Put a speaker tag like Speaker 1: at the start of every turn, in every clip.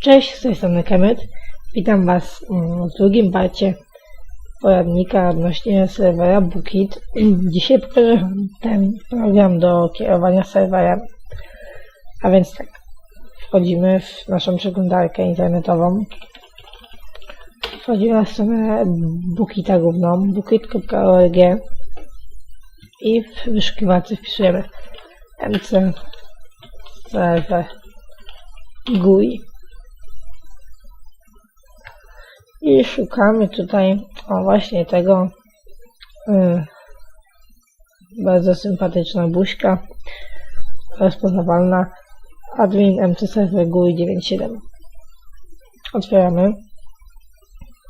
Speaker 1: Cześć, z tej strony Kemet. Witam Was mm, w drugim parcie poradnika odnośnie serwera Bookit. Dzisiaj pokażę ten program do kierowania serwerem. A więc tak, wchodzimy w naszą przeglądarkę internetową. Wchodzimy na stronę Bookita główną, bookit.org i w wyszukiwarce wpisujemy mc serwer GUI. I szukamy tutaj, o właśnie tego, y, bardzo sympatyczna buźka, rozpoznawalna, admin Server GUI 97. Otwieramy.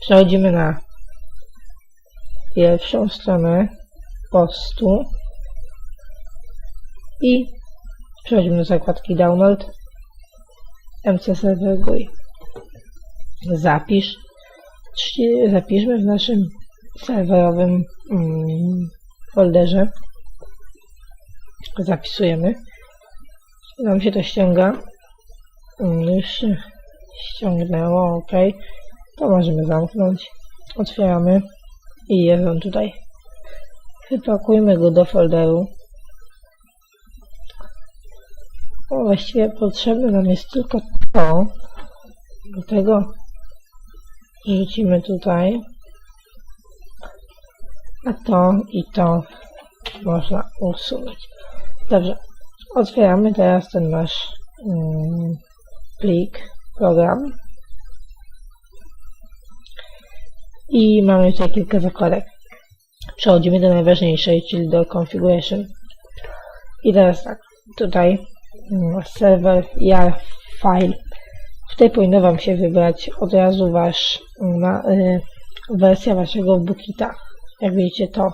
Speaker 1: Przechodzimy na pierwszą stronę postu i przechodzimy do zakładki Download MC Server GUI. Zapisz zapiszmy w naszym serwerowym mm, folderze. Zapisujemy. Nam się to ściąga. Mm, już ściągnęło, ok. To możemy zamknąć. Otwieramy i jest on tutaj. Wypakujmy go do folderu. O, właściwie potrzebne nam jest tylko to. Do tego rzucimy tutaj. A to i to można usunąć. Dobrze, otwieramy teraz ten nasz mm, plik, program. I mamy tutaj kilka zakładek. Przechodzimy do najważniejszej, czyli do configuration. I teraz tak, tutaj mm, server jar file Tutaj powinno Wam się wybrać od razu wasz, na, y, wersja Waszego Bookita. Jak widzicie to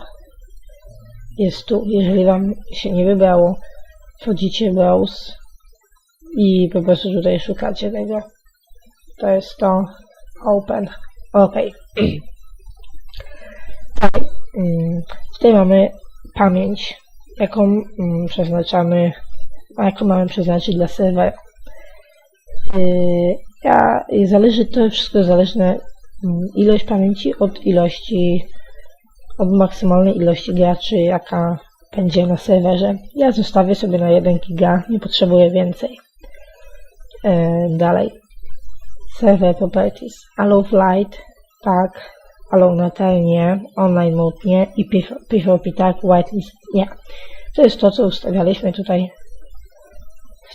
Speaker 1: jest tu. Jeżeli Wam się nie wybrało, wchodzicie browse i po prostu tutaj szukacie tego. To jest to open. OK. Tak. Tutaj mamy pamięć, jaką mm, przeznaczamy, jaką mamy przeznaczyć dla serwera. Ja, zależy to wszystko zależne mm, ilość pamięci od ilości od maksymalnej ilości graczy, jaka będzie na serwerze. Ja zostawię sobie na 1 giga, nie potrzebuję więcej. Yy, dalej. Server properties. Allow flight, tak. Allow Natal nie. Online mode nie. I PvP tak. Whitelist nie. To jest to, co ustawialiśmy tutaj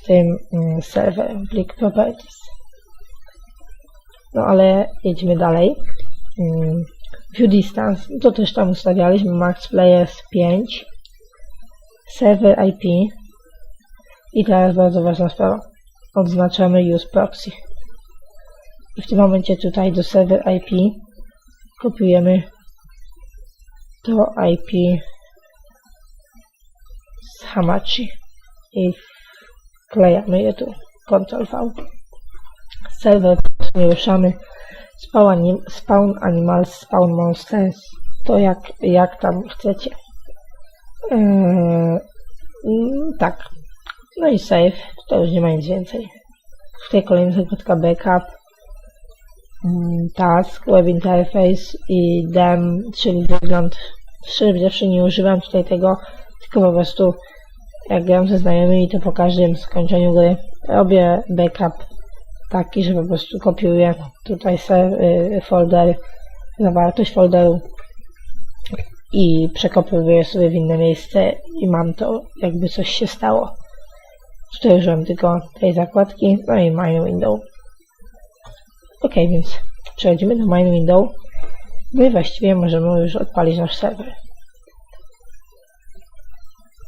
Speaker 1: tym mm, serwer plik properties. No ale jedźmy dalej. Mm, view distance, to też tam ustawialiśmy max players 5. Server IP. I teraz bardzo ważna sprawa. Odznaczamy use proxy. I w tym momencie tutaj do server IP kopiujemy to IP z Hamachi i Klejamy je tu. Ctrl V. Serwer nie ruszamy. Spawn, anim, spawn animals, spawn monsters. To jak, jak tam chcecie. Yy, tak. No i save. To już nie ma nic więcej. Tutaj kolejna zakładka backup. Yy, task, web interface i dem, czyli wygląd. Szczerze nie używam tutaj tego, tylko po prostu jak gram ze znajomymi, to po każdym skończeniu gry robię backup taki, że po prostu kopiuję tutaj y, folder, zawartość folderu i przekopiuję sobie w inne miejsce i mam to, jakby coś się stało. Tutaj użyłem tylko tej zakładki, no i main window. Ok, więc przechodzimy do main window. My właściwie możemy już odpalić nasz serwer.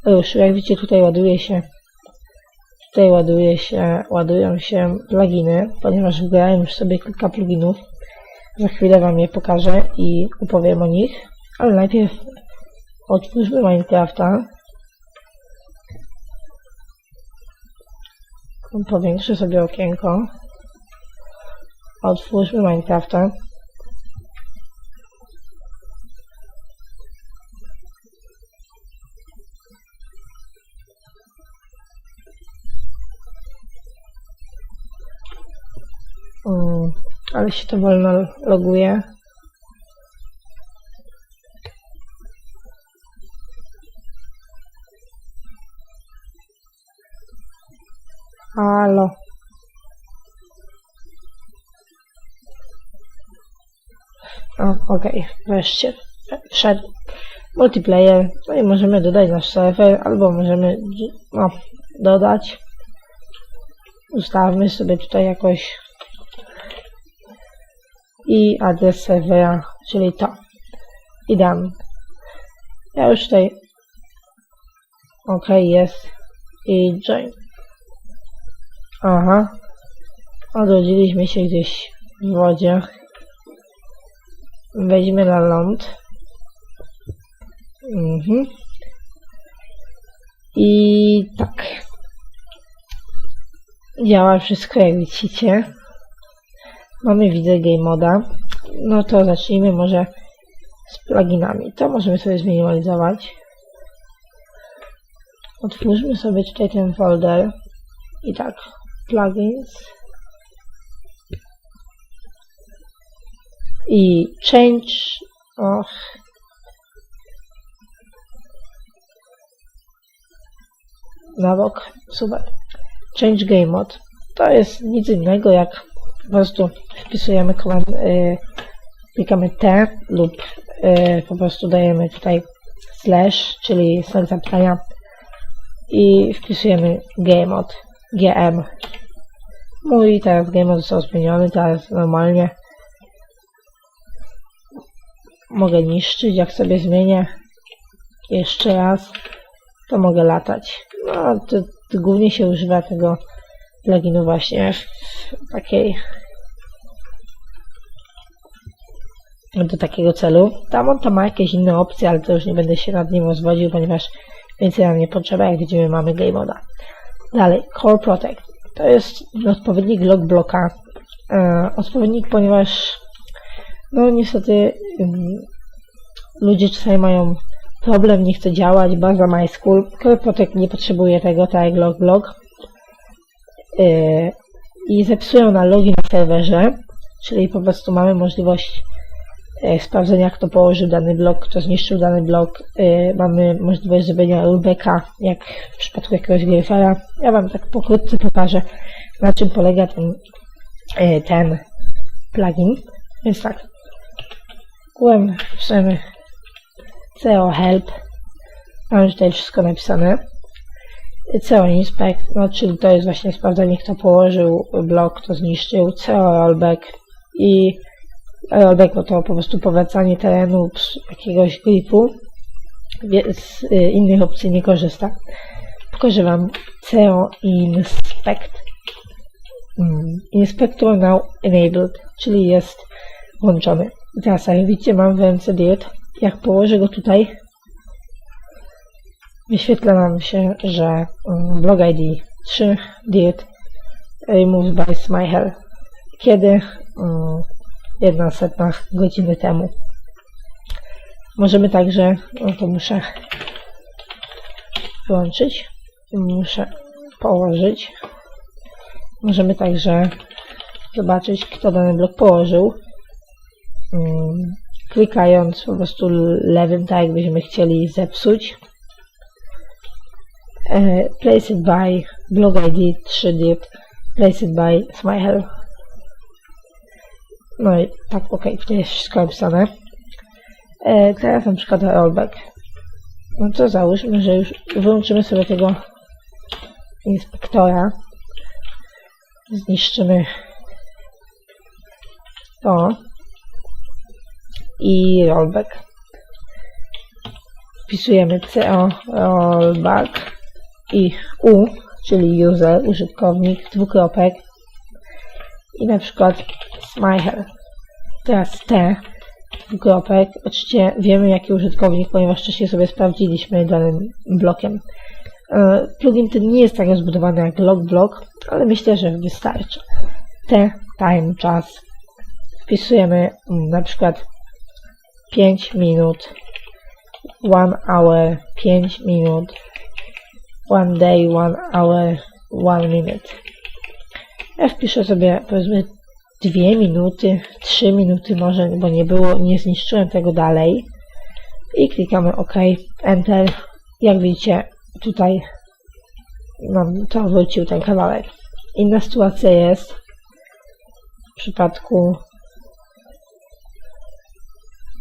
Speaker 1: Już, jak widzicie, tutaj ładuje się tutaj ładuje się, ładują się pluginy, ponieważ wybrałem już sobie kilka pluginów. Za chwilę Wam je pokażę i opowiem o nich, ale najpierw otwórzmy Minecrafta. Powiększę sobie okienko. Otwórzmy Minecrafta. Ale się to wolno loguje. Halo. O, okej, wreszcie. Wszedł multiplayer. No i możemy dodać nasz serwer, albo możemy no, dodać. Ustawmy sobie tutaj jakoś i adres serwera, czyli to. I dam. Ja już tutaj ok, jest i join. Aha. Odrodziliśmy się gdzieś w wodzie. Wejdźmy na ląd. Mhm. I tak. Działa wszystko jak widzicie. Mamy widzę game moda. No to zacznijmy może z pluginami. To możemy sobie zminimalizować. Otwórzmy sobie tutaj ten folder. I tak, plugins. I change. Och. Na bok. Super. Change game mode. To jest nic innego jak po prostu wpisujemy komand, y, klikamy T lub y, po prostu dajemy tutaj slash, czyli znak zapytania i wpisujemy gmod, gm. Mój teraz gmod został zmieniony, teraz normalnie mogę niszczyć, jak sobie zmienię jeszcze raz, to mogę latać. No, to, to głównie się używa tego pluginu właśnie w takiej do takiego celu. Tam on to ma jakieś inne opcje, ale to już nie będę się nad nim rozwodził, ponieważ więcej nam nie potrzeba, jak widzimy mamy game moda. Dalej, Core Protect. To jest odpowiednik log bloka. E, odpowiednik, ponieważ no niestety um, ludzie czasami mają problem, nie chce działać, baza MySQL. Core Protect nie potrzebuje tego, tak jak log block. E, I zepsują na logi na serwerze, czyli po prostu mamy możliwość sprawdzenia, kto położył dany blok, kto zniszczył dany blok. E, mamy możliwość zrobienia rollbacka, jak w przypadku jakiegoś verifera. Ja Wam tak pokrótce pokażę, na czym polega ten, e, ten plugin. Więc tak, kułem wpiszemy CO help. Mamy tutaj wszystko napisane. CO inspect, no czyli to jest właśnie sprawdzenie, kto położył blok, kto zniszczył. CO rollback i Albo to po prostu powracanie terenu jakiegoś gripu. Z y, innych opcji nie korzysta. Pokażę Wam CO Inspect. Mm, Inspector now enabled, czyli jest włączony. Teraz jak widzicie mam w ręce dirt. Jak położę go tutaj, wyświetla nam się, że um, blog ID 3 dirt remove by smile. Kiedy um, jedna setna godziny temu. Możemy także, no to muszę włączyć, muszę położyć. Możemy także zobaczyć, kto dany blok położył. Mm, klikając po prostu lewym, tak jakbyśmy chcieli zepsuć. E, place it by blog ID 3D, place it by smile no i tak, ok, tutaj jest wszystko opisane. E, teraz na przykład rollback. No to załóżmy, że już wyłączymy sobie tego inspektora. Zniszczymy to i rollback. Wpisujemy CO rollback i U, czyli user, użytkownik, dwukropek i na przykład smile. Teraz T kropek. Oczywiście wiemy jaki użytkownik, ponieważ wcześniej sobie sprawdziliśmy danym blokiem. E, plugin ten nie jest tak rozbudowany jak logblock, ale myślę, że wystarczy. T, time, czas. Wpisujemy na przykład 5 minut, 1 hour, 5 minut, 1 day, 1 hour, 1 minute. Ja wpiszę sobie powiedzmy dwie minuty, trzy minuty może, bo nie było, nie zniszczyłem tego dalej. I klikamy OK, Enter. Jak widzicie, tutaj nam to wrócił ten kawałek. Inna sytuacja jest w przypadku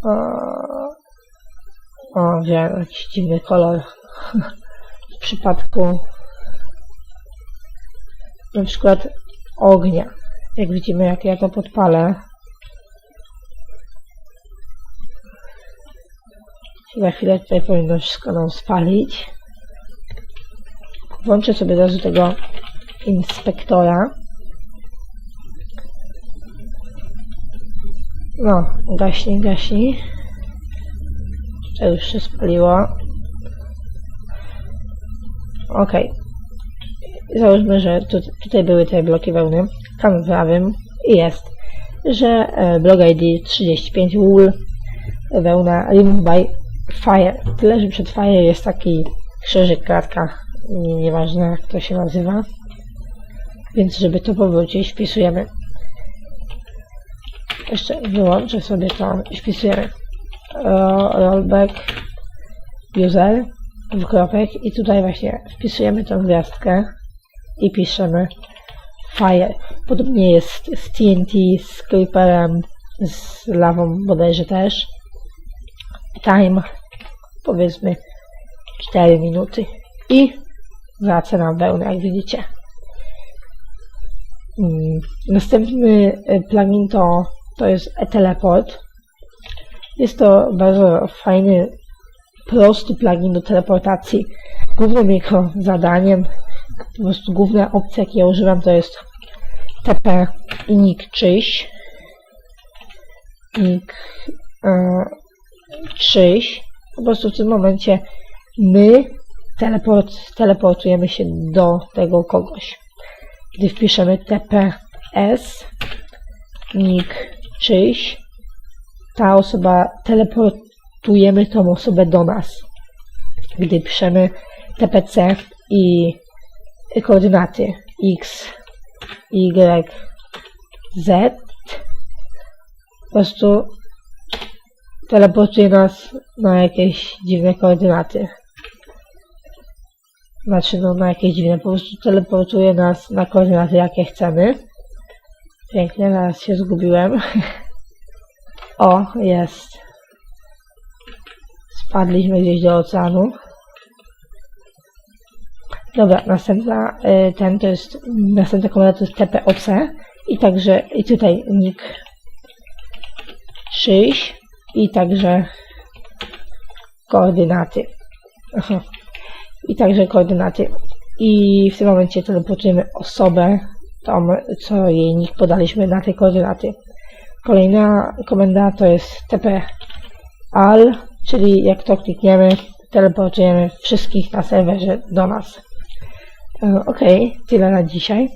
Speaker 1: o, o wiem, jakiś dziwny kolor. w przypadku na przykład ognia. Jak widzimy, jak ja to podpalę, za chwilę tutaj powinno wszystko nam spalić. Włączę sobie od razu tego inspektora. No, gaśnij, gaśnij. To już się spaliło. Ok. Załóżmy, że tu, tutaj były te bloki wełny. Klikamy prawym jest, że e, blog ID 35 wool wełna remove by fire. Tyle, że przed fire jest taki krzyżyk, kratka, nie, nieważne jak to się nazywa. Więc żeby to powrócić, wpisujemy jeszcze wyłączę sobie to wpisujemy rollback user dwukropek i tutaj właśnie wpisujemy tą gwiazdkę i piszemy fire. Podobnie jest z TNT, z Creeperem, z lawą bodajże też. Time powiedzmy 4 minuty i wraca nam wełnę, jak widzicie. Mm, Następny e, plugin to, to jest e-teleport. Jest to bardzo fajny, prosty plugin do teleportacji. Głównym jego zadaniem, po prostu główna opcja, jakiej ja używam, to jest TP i nick czyś. Nick e, czyś. Po prostu w tym momencie my teleport, teleportujemy się do tego kogoś. Gdy wpiszemy TPS, nick czyś, ta osoba, teleportujemy tą osobę do nas. Gdy piszemy TPC i koordynaty X, Y, Z, po prostu teleportuje nas na jakieś dziwne koordynaty. Znaczy, no na jakieś dziwne, po prostu teleportuje nas na koordynaty, jakie chcemy. Pięknie, zaraz się zgubiłem. O, jest. Spadliśmy gdzieś do oceanu. Dobra, następna, y, ten to jest, następna komenda to jest TPOC i także, i tutaj nick 6 i także koordynaty. Aha. I także koordynaty. I w tym momencie teleportujemy osobę, tą, co jej nick podaliśmy na te koordynaty. Kolejna komenda to jest TP-AL, czyli jak to klikniemy, teleportujemy wszystkich na serwerze do nas. E, ok, tyle na dzisiaj.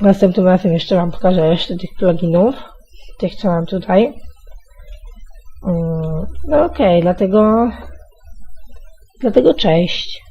Speaker 1: Następnym razem jeszcze Wam pokażę resztę tych pluginów, tych co mam tutaj. Mm, no ok, dlatego, dlatego cześć.